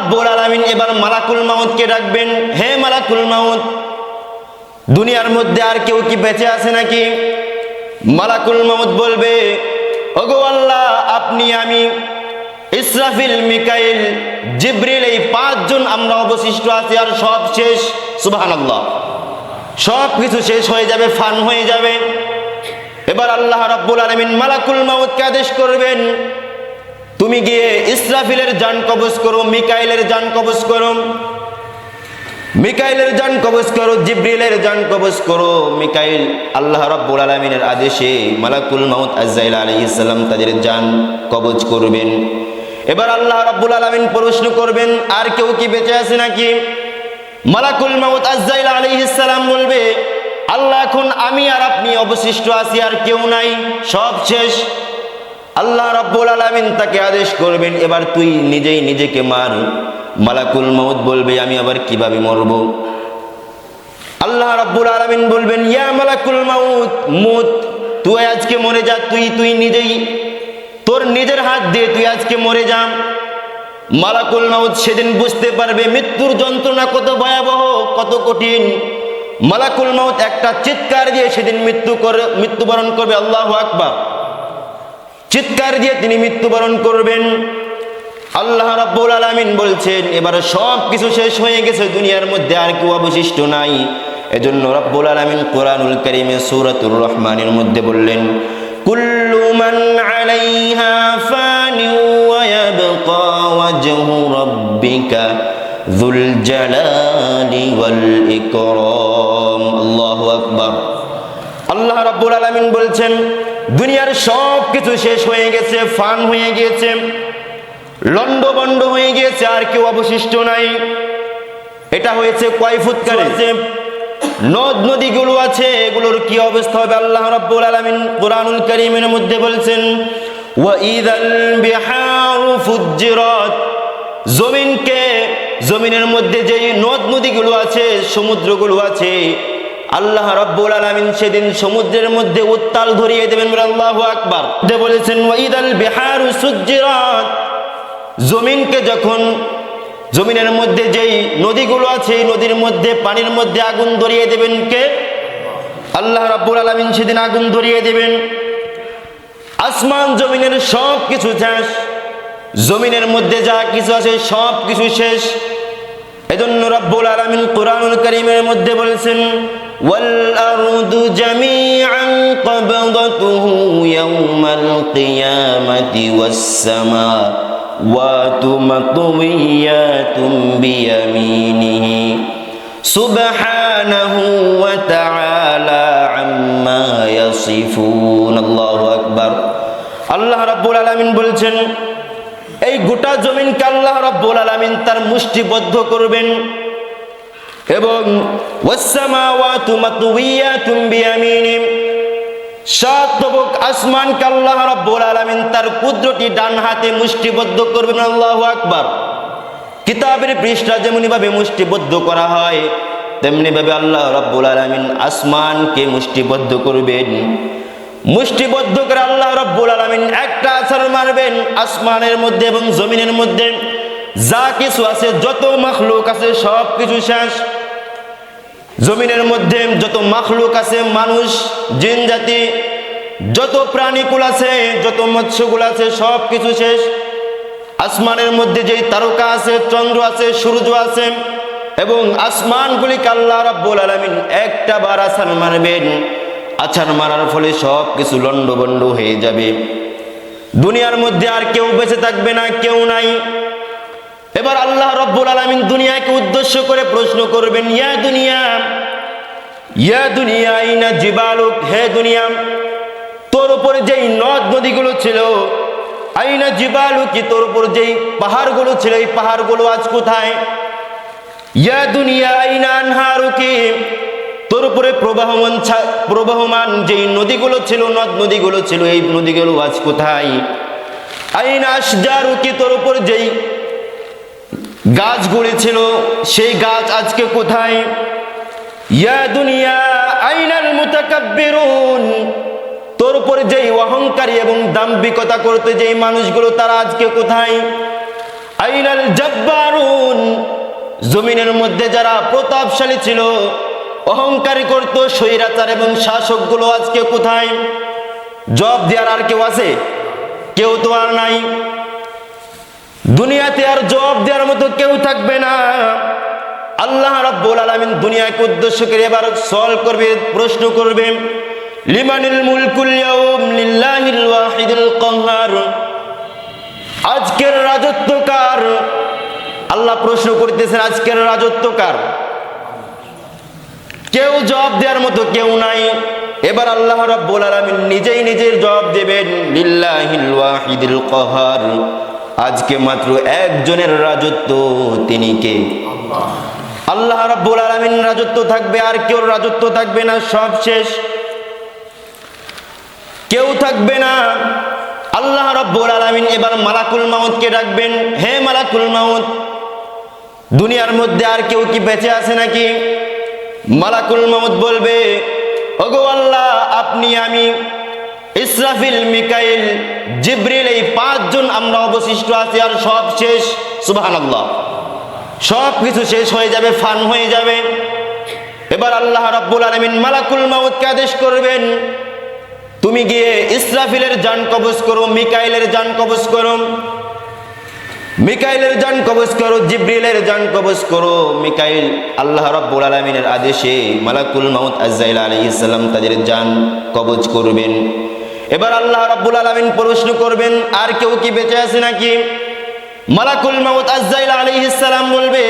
রাব্বুল আলামিন এবার মালাকুল মাউতকে ডাকবেন। হে মালাকুল মাউত, দুনিয়ার মধ্যে আর কেউ কি বেঁচে আছে নাকি? মালাকুল মাউত বলবে, ওগো আল্লাহ, আপনি, আমি, ইসরাফিল, মিকাইল, জিব্রিল, এই পাঁচজন আমরা অবশিষ্ট আছি আর সব শেষ। সুবহানাল্লাহ। সব কিছু শেষ হয়ে যাবে, ফান হয়ে যাবে। এবার আল্লাহ রাব্বুল আলামিন মালাকুল মাউতকে আদেশ করবেন তুমি গিয়ে ইসরাফিলের জান কবজ করো, মিকাইলের জান কবজ করো, মিকাইলের জান কবজ করো, জিব্রিলের জান কবজ করো। মিকাইল আল্লাহ রাব্বুল আলামিনের আদেশে মালাকুল মাউত আজ্জাইল আলাইহিস সালাম তাদের জান কবজ করবেন। এবার আল্লাহ রাব্বুল আলামিন প্রশ্ন করবেন, আর কেউ কি বেঁচে আছে নাকি? মালাকুল মাউত আজ্জাইল আলাইহিস সালাম বলবে, আল্লাহ, এখন আমি আর আপনি অবশিষ্ট আছি, আর কেউ নাই, সব শেষ। আল্লাহ রাব্বুল আলামিন তাকে আদেশ করবেন, এবার তুই নিজেই নিজেকে মার। মালাকুল মাউত বলবে, আমি আবার কীভাবে মরব? আল্লাহ রাব্বুল আলামিন বলবেন, ইয়া মালাকুল মাউত, মুত, তুই আজকে মরে যা, তুই তুই নিজেই, তোর নিজের হাত দিয়ে তুই আজকে মরে যা। মালাকুল মাউত সেদিন বুঝতে পারবে, মৃত্যুর যন্ত্রণা কত ভয়াবহ, কত কঠিন। মালাকুল মাউত একটা চিৎকার দিয়ে সেদিন মৃত্যু করে, মৃত্যুবরণ করবে, আল্লাহু আকবার। চিৎকার দিয়ে তিনি মৃত্যুবরণ করবেন। আল্লাহ রাব্বুল আলামিন বলছেন, এবার সব কিছু শেষ হয়ে গেছে, দুনিয়ার মধ্যে আর কেউ অবশিষ্ট নাই। এজন্য রাব্বুল আলামিন কোরআনুল কারীমে সূরাতুর রহমানের মধ্যে বললেন, কুল্লু মান আলাইহা ফানি ওয়া ইয়াবকা ওয়াজহু রাব্বিকা যুল জালালি ওয়াল ইকরাম। আল্লাহু আকবার। আল্লাহ রাব্বুল আলামিন বলছেন দুনিয়ার সব কিছু শেষ হয়ে গেছে ফান হয়ে গিয়েছে লন্ডবন্ড হয়ে গিয়েছে আর কেউ অবশিষ্ট নাই। এটা হয়েছে কয় ফুৎকারে নদ নদীগুলো আছে এগুলোর কি অবস্থা হবে? আল্লাহ রাব্বুল আলামিন কোরআনুল কারীমের মধ্যে বলছেন ওয়া ইদাল বিহারু ফুজ্জিরাত। জমিনকে জমিনের মধ্যে যে নদ নদীগুলো আছে সমুদ্রগুলো আছে আল্লাহ রাব্বুল আলামিন সেদিন সমুদ্রের মধ্যে উত্তাল ধরিয়ে দেবেন আল্লাহু আকবার। বলেছেন, ওয়াইদাল বিহারু সুজ্জিরাত। জমিনকে যখন, জমিনের মধ্যে যেই নদীগুলো আছে নদীর মধ্যে, পানির মধ্যে আগুন ধরিয়ে দেবেন কে? আল্লাহ রাব্বুল আলামিন সেদিন আগুন ধরিয়ে দেবেন। আসমান জমিনের সব কিছু শেষ, জমিনের মধ্যে যা কিছু আছে সব কিছু শেষ। এজন্য রব্বুল আলামিন কোরআনুল কারীমের মধ্যে বলেছেন কবদতুহু ইয়াওমাল কিয়ামাতি ওয়াস সামাওয়াতু মাতউইয়াতুম বিয়ামিনিহি সুবহানাহু ওয়া তাআলা আম্মা ইয়াসিফুন আল্লাহু আকবার আল্লাহ রাব্বুল আলামিন বলছেন এই গোটা জমিনকে আল্লাহ রাব্বুল আলামিন তার মুষ্টিবদ্ধ করবেন। এবং তার কুদরতি ডান হাতে মুষ্টিবদ্ধ করবেন, আল্লাহু আকবার। কিতাবের পৃষ্ঠা যেমনি ভাবে মুষ্টিবদ্ধ করা হয় তেমনি ভাবে আল্লাহ রাব্বুল আলামিন আসমানকে মুষ্টিবদ্ধ করবেন। মুষ্টিবদ্ধ করে আল্লাহ রব্বুল আলমিন একটা আছাড় মারবেন আসমানের মধ্যে এবং জমিনের মধ্যে। যা কিছু আছে, যত মখলুক আছে সব কিছু শেষ। জমিনের মধ্যে যত মাখলুক আছে, মানুষ, জিন জাতি, যত প্রাণীকুল আছে, যত মৎস্যগুলো আছে সব কিছু শেষ। আসমানের মধ্যে যেই তারকা আছে, চন্দ্র আছে, সূর্য আছে, এবং আসমানগুলিকে আল্লাহ রাব্বুল আলামিন একটা বার আছাড় মারবেন। আছাড় মারার ফলে সব কিছু লন্ডবন্ড হয়ে যাবে। দুনিয়ার মধ্যে আর কেউ বেঁচে থাকবে না, কেউ নাই। এবার আল্লাহ রব্বুল আলমিন দুনিয়াকে উদ্দেশ্য করে প্রশ্ন করবেন, ইয়া দুনিয়া ইয়া দুনিয়া, ইনা জিবালুক, হে দুনিয়া, তোর উপরে যেই নদ নদীগুলো ছিল, আইনা জিবালু কি তোর উপর যেই পাহাড়গুলো ছিল, এই পাহাড়গুলো আজ কোথায়? ইয়া দুনিয়া, আইনা আনহারুকি তোর উপরে প্রবাহমান প্রবাহমান যেই নদীগুলো ছিল, নদ নদীগুলো ছিল, এই নদীগুলো আজ কোথায়? আইন আসজারু কি তোর উপর যেই গাছগুলি ছিল সেই গাছ আজকে কোথায়? ইয়া দুনিয়া আইনাল মুতাকাব্বিরুন। তোর উপরে যেই অহংকারী এবং দাম্ভিকতা করতে যেই মানুষগুলো, তারা আজকে কোথায়? আইনাল জব্বারুন। জমিনের মধ্যে যারা প্রতাপশালী ছিল, অহংকারী করত, স্বৈরাচার এবং শাসকগুলো আজকে কোথায়? জব দেওয়ার আর কেউ আছে? কেউ তো আর নাই। দুনিয়াতে আর জবাব দেওয়ার মতো কেউ থাকবে না। আল্লাহ রাব্বুল আলামিন দুনিয়াকে উদ্দেশ্য করে এবার সলভ করবে, প্রশ্ন করবে, লিমানিল মুলকুল ইয়াউম লিল্লাহিল ওয়াহিদুল কাহ্হার আজকের রাজত্ব কার? আল্লাহ প্রশ্ন করতেছেন, আজকের রাজত্ব কার? কেউ জবাব দেওয়ার মতো কেউ নাই। এবার আল্লাহ রাব্বুল আলামিন নিজেই নিজের জবাব দেবেন, লিল্লাহিল ওয়াহিদুল কাহ্হার আজকে মাত্র একজনের রাজত্ব, তিনি কে? আল্লাহ রাব্বুল আলামিন রাজত্ব থাকবে, আর কেউ রাজত্ব থাকবে না, সব শেষ। কেউ থাকবে না। আল্লাহ রাব্বুল আলামিন এবার মালাকুল মাউতকে ডাকবেন। হে মালাকুল মাউত, দুনিয়ার মধ্যে আর কেউ কি বেঁচে আছে নাকি? মালাকুল মাউত বলবে, ওগো আল্লাহ, আপনি আমি ইসরাফিল মিকাইল, জিব্রিল, এই পাঁচজন আমরা অবশিষ্ট আছি আর সব শেষ। সুবহানাল্লাহ। সব কিছু শেষ হয়ে যাবে, ফান হয়ে যাবে। এবার আল্লাহ রাব্বুল আলামিন মালাকুল মাউতকে আদেশ করবেন? তুমি গিয়ে ইসরাফিলের জান কবজ করো, মিকাইলের জান কবজ করো। মিকাইলের জান কবজ করো, জিব্রিলের জান কবজ করো। মিকাইল আল্লাহ রাব্বুল আলামিনের আদেশে মালাকুল মাউত আজ্জাইল আলাইহিস সালাম তাদের জান কবজ করবেন। এবার আল্লাহ রাব্বুল আলামিন প্রশ্ন করবেন, আর কেউ কি বেঁচে আছে নাকি? মালাকুল মাউত আজ্জাইল আলাইহিস সালাম বলবে,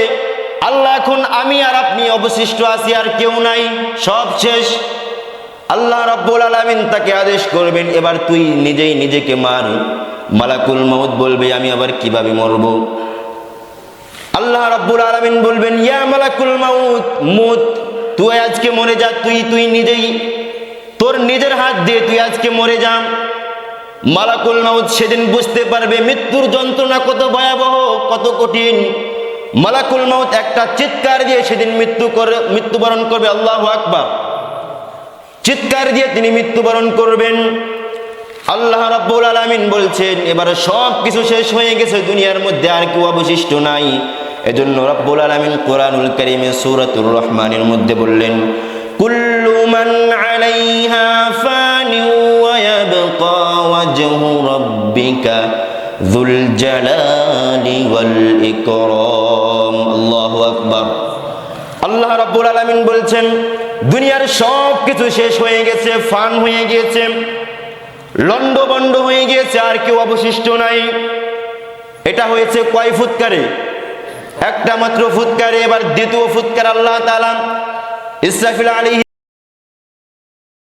আল্লাহ এখন আমি আর আপনি অবশিষ্ট আছি, আর কেউ নাই। সব শেষ। আল্লাহ রাব্বুল আলামিন তাকে আদেশ করবেন, এবার তুই নিজেই নিজেকে মার। মালাকুল মাউত বলবে, আমি আবার কীভাবে মরব? আল্লাহ রাব্বুল আলামিন বলবেন, ইয়া মালাকুল মাউত, মুত, তুই আজকে মরে যা, তুই তুই নিজেই তোর নিজের হাত দিয়ে তুই আজকে মরে যা মালাকুল মাউত সেদিন বুঝতে পারবে মৃত্যুর যন্ত্রণা কত ভয়াবহ, কত কঠিন। মালাকুল মাউত একটা চিৎকার দিয়ে সেদিন মৃত্যু করে, মৃত্যুবরণ করবে, আল্লাহ আকবার। চিৎকার দিয়ে তিনি মৃত্যুবরণ করবেন। আল্লাহ রাব্বুল আলামিন বলছেন, এবারে সব কিছু শেষ হয়ে গেছে, দুনিয়ার মধ্যে আর কেউ অবশিষ্ট নাই। এজন্য রাব্বুল আলামিন কোরআনুল কারীমে সূরাতুর রহমানের মধ্যে বললেন কুল্লু মান আলাইহা ফানি ওয়া ইয়াবকা ওয়াজহু রাব্বিকা যুল জালালি ওয়াল ইকরাম। আল্লাহু আকবার। আল্লাহ রাব্বুল আলামিন বলছেন, দুনিয়ার সব কিছু শেষ হয়ে গেছে, ফান হয়ে গিয়েছে লন্ডবন্ড হয়ে গিয়েছে, আর কেউ অবশিষ্ট নাই। এটা হয়েছে কয় ফুৎকারে? একটা মাত্র ফুৎকারে, এবার দ্বিতীয় ফুৎকার আল্লাহ তাআলা ইসরাফিল আলী